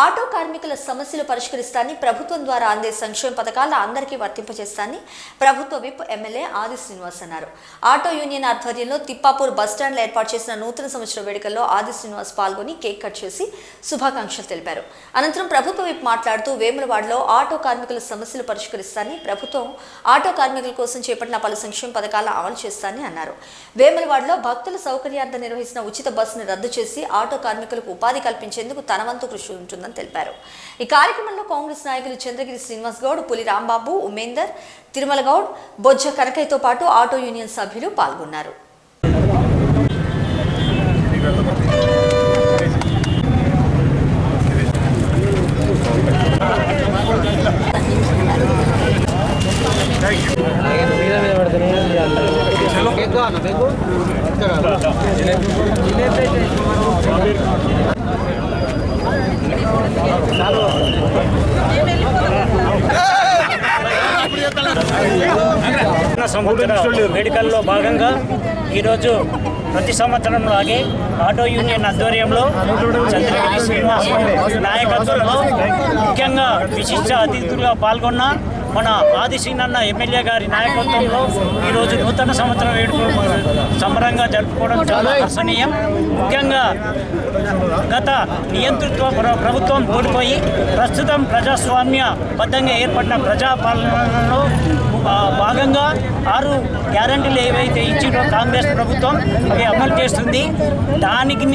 Auto కార్మికుల సమస్యలు పరిష్కరిస్తానని ప్రభుత్వం ద్వారా అందే సంక్షేమ పథకాల అందరికీ వర్తింపజేస్తానని ప్రభుత్వ విప్ ఎమ్మెల్యే ఆది శ్రీనివాస్ అన్నారు. ఆటో యూనియన్ ఆధ్వర్యంలో తిప్పాపూర్ బస్టాండ్లో ఏర్పాటు చేసిన నూతన సంవత్సర వేడుకల్లో ఆది శ్రీనివాస్ పాల్గొని కేక్ కట్ చేసి శుభాకాంక్షలు తెలిపారు. అనంతరం ప్రభుత్వ విప్ మాట్లాడుతూ వేములవాడలో ఆటో కార్మికుల సమస్యలు పరిష్కరిస్తానని ప్రభుత్వం ఆటో కార్మికుల కోసం చేపట్టిన పలు సంక్షేమ పథకాలు అమలు చేస్తానని అన్నారు. వేములవాడలో భక్తుల సౌకర్యార్థం నిర్వహించిన ఉచిత బస్సును రద్దు చేసి ఆటో కార్మికులకు ఉపాధి కల్పించేందుకు తన వంతు కృషి ఉంటుందని తెలిపారు. ఈ కార్యక్రమంలో కాంగ్రెస్ నాయకులు చంద్రగిరి శ్రీనివాస్ గౌడ్ పులి రాంబాబు ఉమేందర్ తిరుమల గౌడ్ బొజ్జ కనకయ్యతో పాటు ఆటో యూనియన్ సభ్యులు పాల్గొన్నారు. నూతన సంవత్సర వేడుకల్లో భాగంగా ఈరోజు ప్రతి సంవత్సరం లాగే ఆటో యూనియన్ ఆధ్వర్యంలో చంద్రగిరి శ్రీనివాస్ నాయకత్వంలో ముఖ్యంగా విశిష్ట అతిథులుగా పాల్గొన్న మన ఆది శ్రీనన్న ఎమ్మెల్యే గారి నాయకత్వంలో ఈరోజు నూతన సంవత్సర వేడుకలు సంబరంగా జరుపుకోవడం చాలా హర్షణీయం ముఖ్యంగా గత నియంతృత్వ ప్ర- ప్రభుత్వం కోల్పోయి ప్రస్తుతం ప్రజాస్వామ్య బద్ధంగా ఏర్పడిన ప్రజాపాలనలో ఆరు గ్యారంటీలు ఏవైతే ఇచ్చిందో కాంగ్రెస్ ప్రభుత్వం అవి అమలు చేస్తుంది. దానికి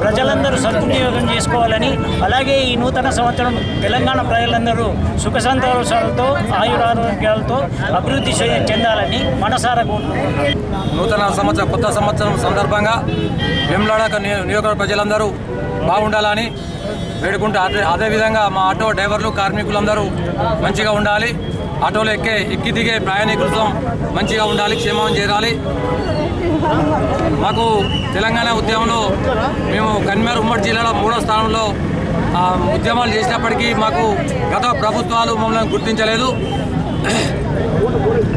ప్రజలందరూ సద్వినియోగం చేసుకోవాలని అలాగే ఈ నూతన సంవత్సరం తెలంగాణ ప్రజలందరూ సుఖ సంతోషాలతో ఆయురారోగ్యాలతో అభివృద్ధి చె- చెందాలని మనసారా కోరుకుంటున్నాను నూతన సంవత్సరం కొత్త సంవత్సరం సందర్భంగా వెమ్లాడక నియోజకవర్గ ప్రజలందరూ బాగుండాలని వేడుకుంటూ అదే అదేవిధంగా మా ఆటో డ్రైవర్లు కార్మికులందరూ మంచిగా ఉండాలి. ఆటోలో ఎక్కే ఎక్కి దిగే ప్రయాణికులతో మంచిగా ఉండాలి క్షేమం చేరాలి. మాకు తెలంగాణ ఉద్యమంలో మేము కన్మేర్ ఉమ్మడి జిల్లాలో మూడో స్థానంలో ఆ, ఉద్యమాలు చేసినప్పటికీ మాకు గత ప్రభుత్వాలు మమ్మల్ని గుర్తించలేదు.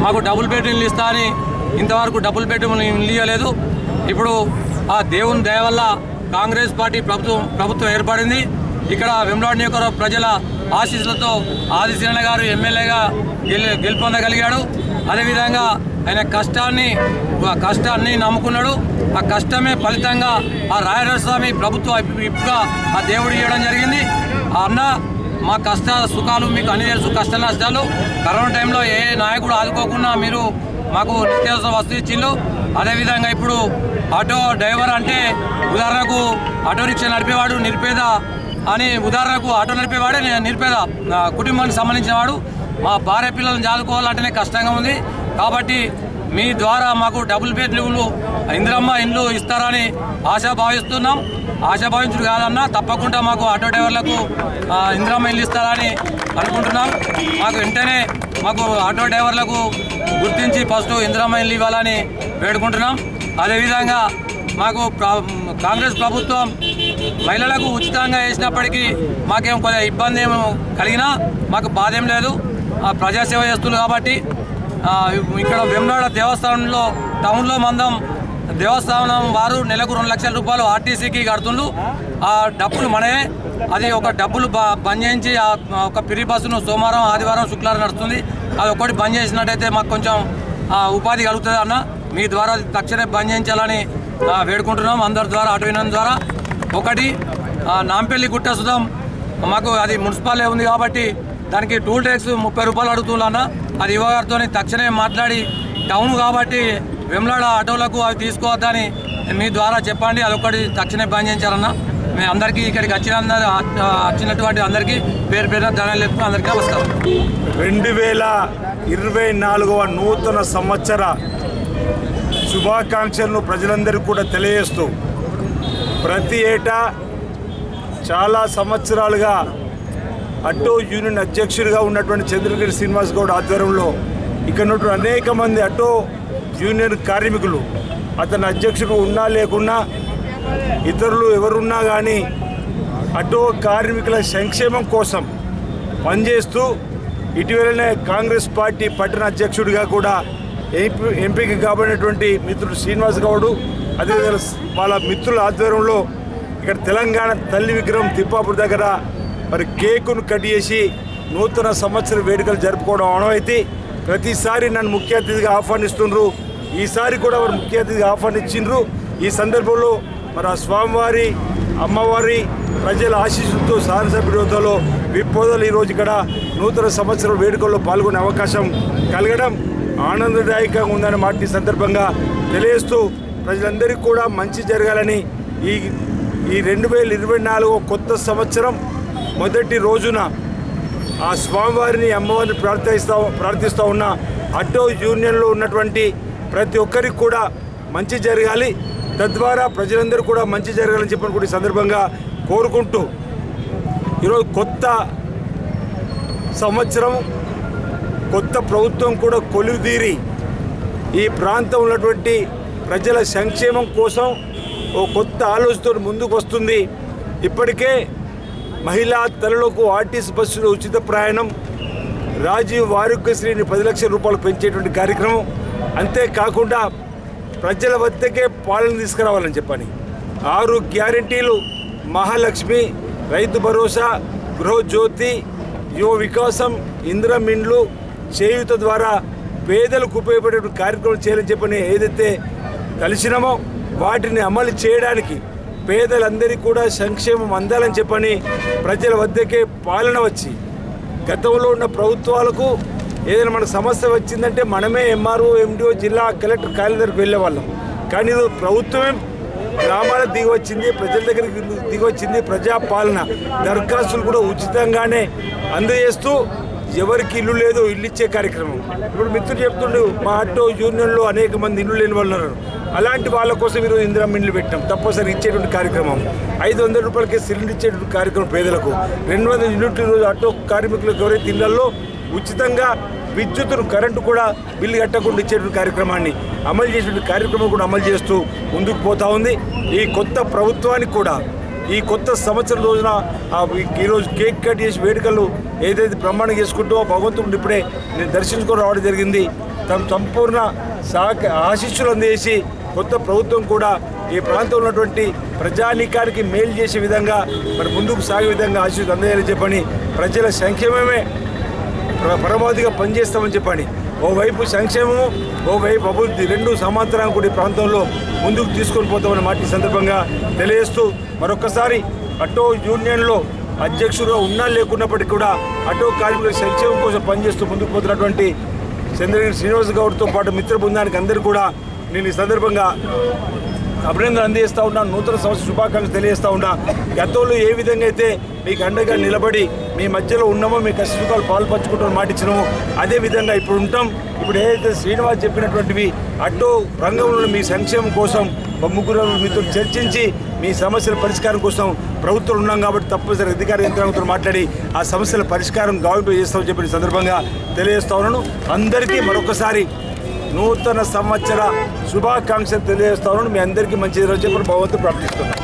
మాకు డబుల్ బెడ్రూమ్లు ఇస్తా అని ఇంతవరకు డబుల్ బెడ్రూమ్లు ఇల్లు ఇవ్వలేదు. ఇప్పుడు ఆ దేవుని దయ వల్ల కాంగ్రెస్ పార్టీ ప్రభుత్వం ప్రభుత్వం ఏర్పడింది. ఇక్కడ వెమ్లాడ్ నియోజకవర్గ ప్రజల ఆశీస్సులతో ఆదిశీలన గారు ఎమ్మెల్యేగా గెలి గెలుపొందగలిగాడు. అదేవిధంగా ఆయన కష్టాన్ని కష్టాన్ని నమ్ముకున్నాడు. ఆ కష్టమే ఫలితంగా ఆ రాయరాజ స్వామి ప్రభుత్వం ఇప్పుగా ఆ దేవుడు ఇవ్వడం జరిగింది. ఆ అన్న మా కష్ట సుఖాలు మీకు అన్ని తెలుసు. కష్ట నష్టాలు. కరోనా టైంలో ఏ నాయకుడు ఆదుకోకుండా మీరు మాకు నిత్యావసర వస్తు ఇచ్చిండ్రు. అదేవిధంగా ఇప్పుడు ఆటో డ్రైవర్ అంటే ఉదాహరణకు ఆటో రిక్షా నడిపేవాడు నిరుపేద అని ఉదాహరణకు ఆటో నడిపేవాడే నేను నిరుపేద ఆ, కుటుంబానికి సంబంధించిన వాడు. మా భార్య పిల్లలను చాలుకోవాలంటేనే కష్టంగా ఉంది. కాబట్టి మీ ద్వారా మాకు డబుల్ బెడ్రూమ్లు ఇందిరమ్మ ఇండ్లు ఇస్తారని ఆశ భావిస్తున్నాం. ఆశ భావించుడు కాదన్నా తప్పకుండా మాకు ఆటో డ్రైవర్లకు ఇందిరమ్మ ఇల్లు ఇస్తారని అనుకుంటున్నాం. మాకు వెంటనే మాకు ఆటో డ్రైవర్లకు గుర్తించి ఫస్ట్ ఇందిరమ్మ ఇల్లు ఇవ్వాలని వేడుకుంటున్నాం. అదేవిధంగా మాకు కాంగ్రెస్ ప్రభుత్వం మహిళలకు ఉచితంగా వేసినప్పటికీ మాకేం కొంచెం ఇబ్బంది ఏమో కలిగినా మాకు బాధ ఏం లేదు. ప్రజాసేవ చేస్తున్నారు కాబట్టి ఇక్కడ వెమ్లాడ దేవస్థానంలో టౌన్లో మందం దేవస్థానం వారు నెలకు రెండు లక్షల రూపాయలు ఆర్టీసీకి కడుతుండ్రు. ఆ డబ్బులు మనమే అది ఒక డబ్బులు బంద్ చేయించి ఆ ఒక పిరి బస్సును సోమవారం ఆదివారం శుక్రవారం నడుస్తుంది. అది ఒకటి బంద్ చేసినట్టయితే మాకు కొంచెం ఉపాధి కలుగుతుంది అన్న. మీ ద్వారా తక్షణమే బంద్ చేయించాలని వేడుకుంటున్నాం. అందరి ద్వారా అటు వినడం ద్వారా. ఒకటి నాంపల్లి గుట్ట సుధం. మాకు అది మున్సిపాలే ఉంది కాబట్టి దానికి టూల్ ట్యాక్స్ ముప్పై రూపాయలు అడుగుతున్నా అది ఇవ్వగారితో తక్షణమే మాట్లాడి టౌన్ కాబట్టి వెమ్లాడ ఆటోలకు అవి తీసుకోవద్దని మీ ద్వారా చెప్పండి. అదొకటి తక్షణమే బంద్ చేయించారన్న. మేము అందరికీ ఇక్కడికి వచ్చిన వచ్చినటువంటి అందరికీ పేరు పేరున ధనాలు చెప్పి అందరికీ నమస్కారం. రెండు వేల ఇరవై నాలుగవ నూతన సంవత్సర శుభాకాంక్షలను ప్రజలందరికీ కూడా తెలియజేస్తూ ప్రతి ఏటా చాలా సంవత్సరాలుగా అటో యూనియన్ అధ్యక్షుడిగా ఉన్నటువంటి చంద్రగిరి శ్రీనివాస్ గౌడ్ ఆధ్వర్యంలో ఇక్కడ ఉన్నటువంటి అనేక మంది అటో యూనియన్ కార్మికులు అతని అధ్యక్షుడు ఉన్నా లేకున్నా ఇతరులు ఎవరున్నా కానీ అటో కార్మికుల సంక్షేమం కోసం పనిచేస్తూ ఇటీవలనే కాంగ్రెస్ పార్టీ పట్టణ అధ్యక్షుడిగా కూడా ఎంపీ ఎంపీకి కాబడినటువంటి మిత్రుడు శ్రీనివాస్ గౌడు అదేవిధంగా వాళ్ళ మిత్రుల ఆధ్వర్యంలో ఇక్కడ తెలంగాణ తల్లి విగ్రహం తిప్పాపూర్ దగ్గర మరి కేకును కట్ చేసి నూతన సంవత్సర వేడుకలు జరుపుకోవడం అనవైతే ప్రతిసారి నన్ను ముఖ్య అతిథిగా ఆహ్వానిస్తుండ్రు. ఈసారి కూడా వారు ముఖ్య అతిథిగా ఆహ్వానించిండ్రు ఈ సందర్భంలో మరి ఆ స్వామివారి అమ్మవారి ప్రజల ఆశీస్సులతో శాసనసభ్యులతో విప్పోదలు ఈరోజు ఇక్కడ నూతన సంవత్సరం వేడుకల్లో పాల్గొనే అవకాశం కలగడం ఆనందదాయకంగా ఉందని మాట ఈ సందర్భంగా తెలియజేస్తూ ప్రజలందరికీ కూడా మంచి జరగాలని ఈ ఈ రెండు వేల ఇరవై నాలుగో కొత్త సంవత్సరం మొదటి రోజున ఆ స్వామివారిని అమ్మవారిని ప్రార్థిస్తా ప్రార్థిస్తూ ఉన్న అటో యూనియన్లో ఉన్నటువంటి ప్రతి ఒక్కరికి కూడా మంచి జరగాలి. తద్వారా ప్రజలందరూ కూడా మంచి జరగాలని చెప్పిన కూడా సందర్భంగా కోరుకుంటూ ఈరోజు కొత్త సంవత్సరం కొత్త ప్రభుత్వం కూడా కొలువుదీరి. ఈ ప్రాంతం ఉన్నటువంటి ప్రజల సంక్షేమం కోసం ఓ కొత్త ఆలోచనతో ముందుకు వస్తుంది. ఇప్పటికే మహిళా తల్లులకు ఆర్టీసీ బస్సులో ఉచిత ప్రయాణం రాజీవ్ ఆరోగ్యశ్రీని పది లక్షల రూపాయలు పెంచేటువంటి కార్యక్రమం. అంతేకాకుండా ప్రజల వద్దకే పాలన తీసుకురావాలని చెప్పని. ఆరు గ్యారంటీలు మహాలక్ష్మి రైతు భరోసా గృహజ్యోతి యువ వికాసం ఇంద్రమిండ్లు చేయుత ద్వారా పేదలకు ఉపయోగపడే కార్యక్రమం చేయాలని చెప్పని ఏదైతే కలిసినామో వాటిని అమలు చేయడానికి పేదలందరికీ కూడా సంక్షేమం అందాలని చెప్పని ప్రజల వద్దకే పాలన వచ్చి గతంలో ఉన్న ప్రభుత్వాలకు ఏదైనా మన సమస్య వచ్చిందంటే మనమే ఎంఆర్ఓ ఎండిఓ జిల్లా కలెక్టర్ కార్యాలయానికి వెళ్ళే వాళ్ళం కానీ ఇది ప్రభుత్వమే గ్రామాలకు దిగివచ్చింది ప్రజల దగ్గరికి దిగివచ్చింది ప్రజాపాలన. దరఖాస్తులు కూడా ఉచితంగానే అందజేస్తూ ఎవరికి ఇల్లు లేదో ఇల్లు ఇచ్చే కార్యక్రమం. ఇప్పుడు మిత్రులు చెప్తుండు మా ఆటో యూనియన్లో అనేక మంది ఇల్లు లేని వాళ్ళు ఉన్నారు. అలాంటి వాళ్ళ కోసం ఈరోజు ఇందిరా మిల్లు పెట్టాం. తప్పనిసరి ఇచ్చేటువంటి కార్యక్రమం. ఐదు వందల రూపాయలకి సిలిండర్ ఇచ్చేటువంటి కార్యక్రమం పేదలకు. రెండు వందల యూనిట్లు ఈరోజు ఆటో కార్మికులకు ఎవరైతే ఇళ్ళలో ఉచితంగా విద్యుత్తును కరెంటు కూడా బిల్లు కట్టకుండా ఇచ్చేటువంటి కార్యక్రమాన్ని అమలు చేసేటువంటి కార్యక్రమం కూడా అమలు చేస్తూ ముందుకు పోతా ఉంది. ఈ కొత్త ప్రభుత్వానికి కూడా ఈ కొత్త సంవత్సరం రోజున ఈరోజు కేక్ కట్ చేసి వేడుకలు ఏదైతే బ్రహ్మాండం చేసుకుంటూ భగవంతుడు ఇప్పుడే నేను దర్శించుకొని రావడం జరిగింది. తమ సంపూర్ణ సహక ఆశిస్సులు అందజేసి కొత్త ప్రభుత్వం కూడా ఈ ప్రాంతంలో ఉన్నటువంటి ప్రజానీకానికి మేలు చేసే విధంగా మరి ముందుకు సాగే విధంగా ఆశీస్సులు అందజేయాలని చెప్పని ప్రజల సంక్షేమమే ప్ర- పరమావధిగా పనిచేస్తామని చెప్పండి ఓవైపు సంక్షేమము ఓవైపు అభివృద్ధి రెండు సమాంతరంగా కూడా ప్రాంతంలో ముందుకు తీసుకొని పోతామని మాట సందర్భంగా తెలియజేస్తూ మరొకసారి అటో యూనియన్లో అధ్యక్షుడుగా ఉన్నా లేకున్నప్పటికీ కూడా అటో కార్మికుల సంక్షేమం కోసం పనిచేస్తూ ముందుకు పోతున్నటువంటి చంద్రగిరి శ్రీనివాస్ గౌడ్తో పాటు మిత్ర బృందానికి అందరూ కూడా నేను ఈ సందర్భంగా అభినందనలు అందజేస్తూ ఉన్నా. నూతన సంవత్సర శుభాకాంక్షలు తెలియజేస్తూ ఉన్నా. గతంలో ఏ విధంగా అయితే మీకు అండగా నిలబడి మీ మధ్యలో ఉన్నామో మీ కష్టసుఖాలు పాల్పంచుకుంటామని మాటిచ్చినామో అదే విధంగా ఇప్పుడు ఉంటాం. ఇప్పుడు ఏదైతే శ్రీనివాస్ చెప్పినటువంటివి అటు రంగంలో మీ సంక్షేమం కోసం ఒక ముగ్గురు మీతో చర్చించి మీ సమస్యల పరిష్కారం కోసం ప్రభుత్వం ఉన్నాం కాబట్టి తప్పనిసరి అధికార యంత్రాంగంతో మాట్లాడి ఆ సమస్యల పరిష్కారం గావింపు చేస్తామని చెప్పిన సందర్భంగా తెలియజేస్తా ఉన్నాను. అందరికీ మరొకసారి నూతన సంవత్సర శుభాకాంక్షలు తెలియజేస్తా ఉన్నాను. మీ అందరికీ మంచి రోజు చెప్పి భగవంతుడు ప్రార్థిస్తున్నాను